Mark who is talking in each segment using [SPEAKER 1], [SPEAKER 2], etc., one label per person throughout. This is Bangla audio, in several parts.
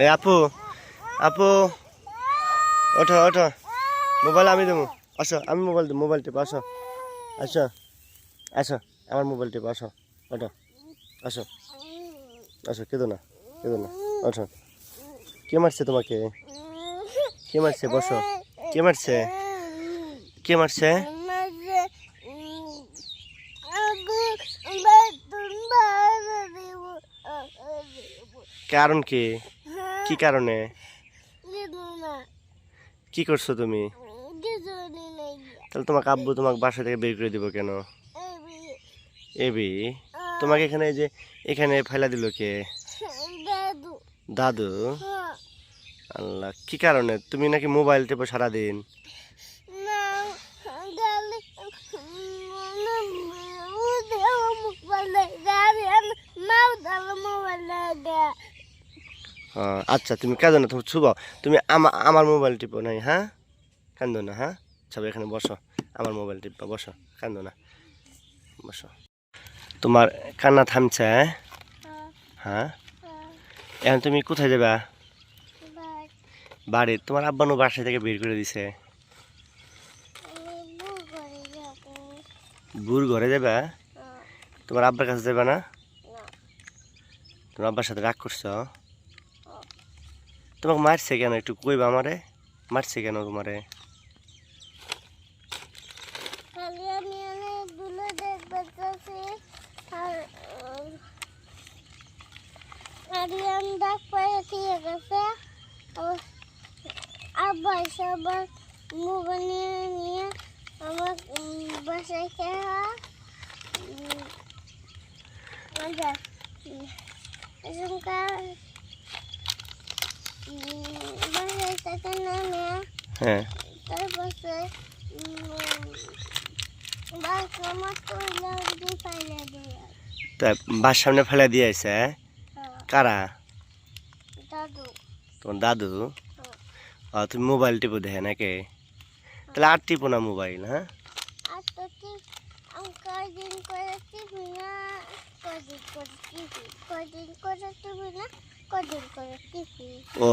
[SPEAKER 1] এই আপু আপু, ওঠো ওঠো। মোবাইল আমি দেবো। আসো, আমি মোবাইল দেবো, মোবাইল টিপ আসো। আসো আসো, আমার মোবাইল টিপ আসো। ওঠো, আসো আসো, কেঁদো না কেঁদো না। ওঠো। কে মারছে তোমাকে? কে মারছে? বসো। কে মারছে? কে মারছে? কারণ কি? কি কারণে? কি করছ তুমি? তাহলে তোমাকে আব্বু তোমাকে বাসা থেকে বের করে দিব কেন? এবি তোমাকে এখানে এই যে এখানে ফেলা দিল কে?
[SPEAKER 2] দাদু?
[SPEAKER 1] দাদু আল্লাহ কি কারণে? তুমি নাকি মোবাইল টেপো সারাদিন? আচ্ছা তুমি কাঁদো না তুমি ছুবাও তুমি আমা- আমার মোবাইল টিপো নাই হ্যাঁ? কান্দো না হ্যাঁ? সবাই এখানে বসো আমার মোবাইল টিপবা বসো কান্দো না। বসো। তোমার কান্না থামছে হ্যাঁ? এখন তুমি কোথায় যাবা? বাড়ি। তোমার আব্বানু বাসা থেকে বের করে দিছে। বুর ঘরে যাবা? তোমার আব্বার কাছে যাবে না। তোমার আব্বার সাথে রাগ করছ? তোমাকে মারছে কেন একটু কইবা আমারে? মারছে কেন তোমারে?
[SPEAKER 2] আব্বা নিয়ে আমার বাসায় থেকে নামে
[SPEAKER 1] হ্যাঁ। তা বাস সামনে ফেলে দিয়ে আইছে কারা?
[SPEAKER 2] দাদু
[SPEAKER 1] তোমার দাদু? ও, তুমি মোবাইল টিপো দেখে নাকি? তাহলে আর টিপো না মোবাইল হ্যাঁ?
[SPEAKER 2] করে করে করে করে
[SPEAKER 1] ও।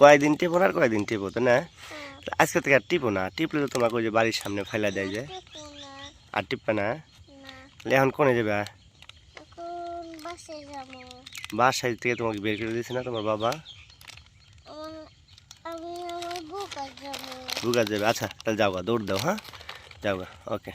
[SPEAKER 1] কয়দিন টিপো না আর কয়দিন টিপো তো না?
[SPEAKER 2] হ্যাঁ।
[SPEAKER 1] আজকে থেকে আর টিপো না টিপলে তো তোমাকে ওই যে বাড়ির সামনে ফেলা দেয় যে। আর টিপবে না? এখন কোনে যাবে? বাসায় থেকে তোমাকে বের করে দিয়েছে না তোমার বাবা?
[SPEAKER 2] বুক যাব
[SPEAKER 1] বুকা যাবে। আচ্ছা তাহলে যাও গা, দৌড় দাও হ্যাঁ? যাও গা, ওকে।